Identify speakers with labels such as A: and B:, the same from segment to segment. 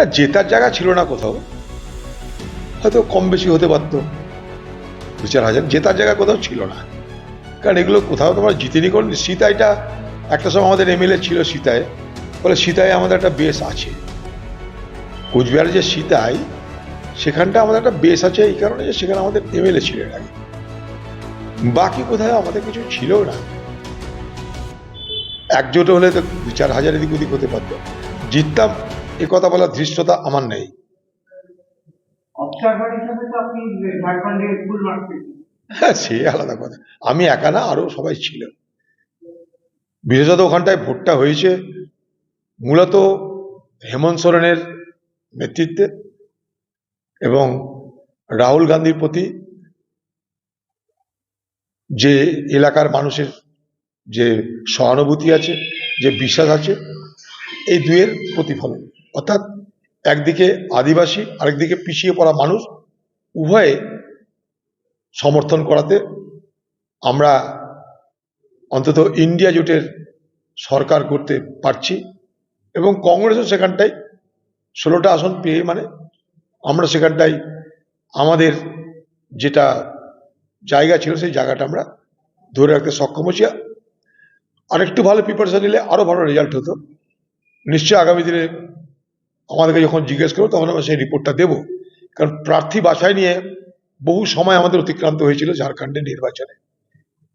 A: না, জেতার জায়গা ছিল না কোথাও। হয়তো কম বেশি হতে পারতো। দু চার হাজার, জেতার জায়গা কোথাও ছিল না। কারণ এগুলো কোথাও তোমার জিতেনি কোন সীতাইটা একটা সময় আমাদের এমএলএ ছিল সীতায়। বলে সীতায় আমাদের একটা বেস আছে। কোচবিহারে যে সীতায় সেখানটা আমাদের একটা বেস আছে। এই কারণে যে সেখানে আমাদের এমএলএ ছিলেন আগে। বাকি কোথাও আমাদের কিছু ছিল না। একজোট হলে তো দু চার হাজার এদিক ওদিক হতে পারতো। জিততাম এ কথা বলার ধৃষ্টতা আমার নেই। হ্যাঁ সে আলাদা কথা। আমি একা না আরও সবাই ছিল। বিশেষত ওখানটায় ভোটটা হয়েছে। মূলত হেমন্ত সোরেনের নেতৃত্বে এবং রাহুল গান্ধীর প্রতি যে এলাকার মানুষের যে সহানুভূতি আছে যে বিশ্বাস আছে এই দুয়ের প্রতিফলন। অর্থাৎ একদিকে আদিবাসী, আরেকদিকে পিছিয়ে পড়া মানুষ, উভয়ে সমর্থন করাতে আমরা অন্তত ইন্ডিয়া জোটের সরকার করতে পারছি এবং কংগ্রেসও সেখানটায় ষোলোটা আসন পেয়ে মানে আমরা সেখানটায় আমাদের যেটা জায়গা ছিল সেই জায়গাটা আমরা ধরে রাখতে সক্ষম হচ্ছি আরেকটু ভালো প্রিপারেশন নিলে আরও ভালো রেজাল্ট হতো। নিশ্চয়ই আগামী দিনে আমাদেরকে যখন জিজ্ঞেস করব, তখন আমরা সেই রিপোর্টটা দেবো। কারণ প্রার্থী বাছাই নিয়ে বহু সময় আমাদের অতিক্রান্ত হয়েছিল ঝাড়খণ্ডের নির্বাচনে।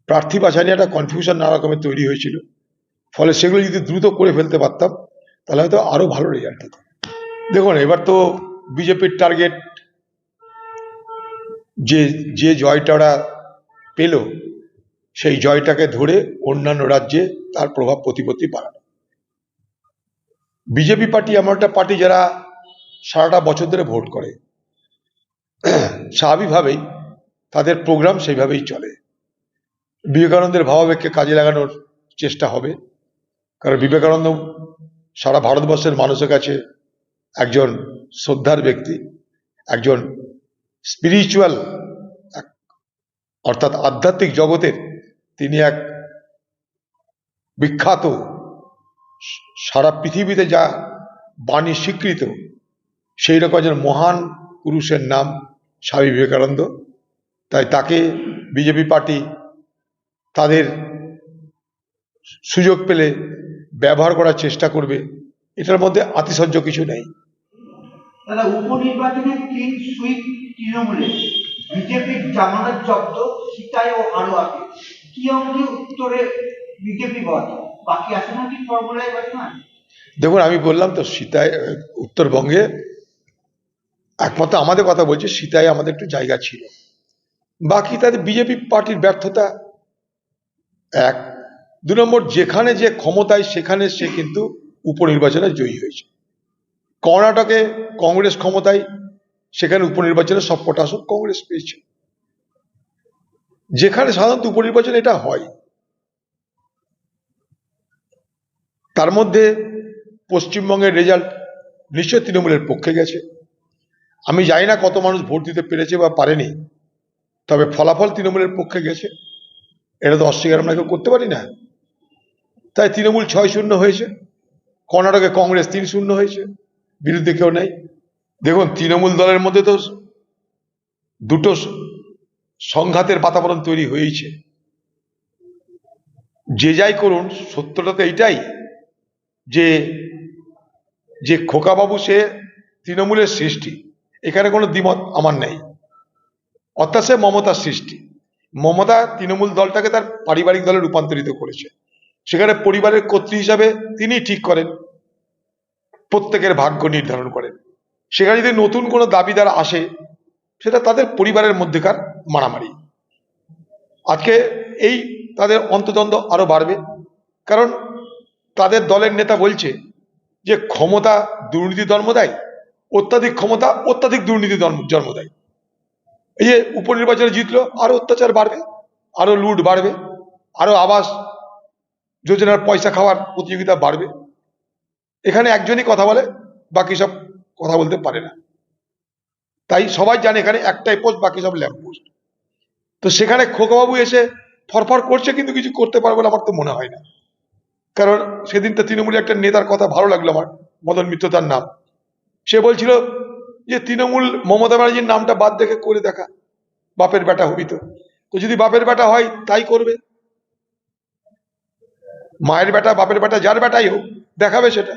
A: প্রার্থী বাছাই নিয়ে একটা কনফিউশন নানা রকমের তৈরি হয়েছিল। ফলে সেগুলো যদি দ্রুত করে ফেলতে পারতাম, তাহলে হয়তো আরও ভালো রেজাল্ট হতো। দেখুন, এবার তো বিজেপির টার্গেট যে যে জয়টা ওরা পেল, সেই জয়টাকে ধরে অন্যান্য রাজ্যে তার প্রভাব প্রতিপত্তি বাড়ানো। বিজেপি পার্টি এমন একটা পার্টি যারা সারাটা বছর ধরে ভোট করে। স্বাভাবিকভাবেই তাদের প্রোগ্রাম সেইভাবেই চলে। বিবেকানন্দের ভাবাবেগকে কাজে লাগানোর চেষ্টা হবে। কারণ বিবেকানন্দ সারা ভারতবর্ষের মানুষের কাছে একজন শ্রদ্ধার ব্যক্তি, একজন স্পিরিচুয়াল অর্থাৎ আধ্যাত্মিক জগতের তিনি এক বিখ্যাত সারা পৃথিবীতে যা বাণী স্বীকৃত, সেই রকম একজন মহান পুরুষের নাম স্বামী বিবেকানন্দ। তাই তাকে বিজেপি পার্টি তাদের সুযোগ পেলে ব্যবহার করার চেষ্টা করবে, এটার মধ্যে আতিশয্য কিছু নেই।
B: উপনির্বাচনে উত্তরে বিজেপি
A: দেখুন, আমি বললাম তো, সীতায় উত্তরবঙ্গে একমাত্র আমাদের কথা বলছি, সীতায় আমাদের একটু জায়গা ছিল। বাকি তাদের বিজেপি পার্টির ব্যর্থতা এক। দু নম্বর, যেখানে যে ক্ষমতায়, সেখানে সে কিন্তু উপনির্বাচনে জয়ী হয়েছে। কর্ণাটকে কংগ্রেস ক্ষমতায়, সেখানে উপনির্বাচনে সবকটা আসন কংগ্রেস পেয়েছে। যেখানে সাধারণত উপনির্বাচন এটা হয় তার মধ্যে পশ্চিমবঙ্গের রেজাল্ট নিশ্চয় তৃণমূলের পক্ষে গেছে। আমি জানি না কত মানুষ ভোট দিতে পেরেছে বা পারেনি, তবে ফলাফল তৃণমূলের পক্ষে গেছে। এটা তো অস্বীকার আমরা কেউ করতে পারি না। তাই তৃণমূল ছয় শূন্য হয়েছে, কর্ণাটকে কংগ্রেস তিন শূন্য হয়েছে, বিরুদ্ধে কেউ নেই। দেখুন, তৃণমূল দলের মধ্যে তো দুটো সংঘাতের বাতাবরণ তৈরি হয়েছে। যে যাই করুন, সত্যটা তো এইটাই। যে যে খোকাবাবু সে তৃণমূলের সৃষ্টি, এখানে কোনো দ্বিমত আমার নেই। অর্থাৎ সে মমতার সৃষ্টি। মমতা তৃণমূল দলটাকে তার পারিবারিক দলে রূপান্তরিত করেছে। সেখানে পরিবারের কর্ত্রী হিসাবে তিনি ঠিক করেন। প্রত্যেকের ভাগ্য নির্ধারণ করেন। সেখানে যদি নতুন কোনো দাবিদার আসে, সেটা তাদের পরিবারের মধ্যেকার মারামারি। আজকে এই তাদের অন্তদ্বন্দ্ব আরও বাড়বে। কারণ তাদের দলের নেতা বলছে যে ক্ষমতা দুর্নীতি জন্ম দেয়, অত্যাধিক ক্ষমতা, অত্যাধিক দুর্নীতি জন্ম- দেয়। এই যে উপনির্বাচনে জিতলো, আরও অত্যাচার বাড়বে, আরও লুট বাড়বে, আরও আবাস যোজনার পয়সা খাওয়ার প্রতিযোগিতা বাড়বে। এখানে একজনই কথা বলে, বাকি সব কথা বলতে পারে না। তাই সবাই জানে এখানে একটাই পোস্ট, বাকি সব ল্যাম্প পোস্ট। তো সেখানে খোকাবাবু এসে ফরফর করছে, কিন্তু কিছু করতে পারবে বলে আমার তো মনে হয় না। কারণ সেদিন তো তৃণমূলের একটা নেতার কথা ভালো লাগল আমার, মদন মিত্র তার নাম। সে বলছিল যে, তৃণমূল মমতা ব্যানার্জির নামটা বাদ দেখে করে দেখা, বাপের বেটা হবি তো। তো যদি বাপের বেটা হয়, তাই করবে। মায়ের বেটা, বাপের বেটা, যার বেটাই হোক, দেখাবে সেটা।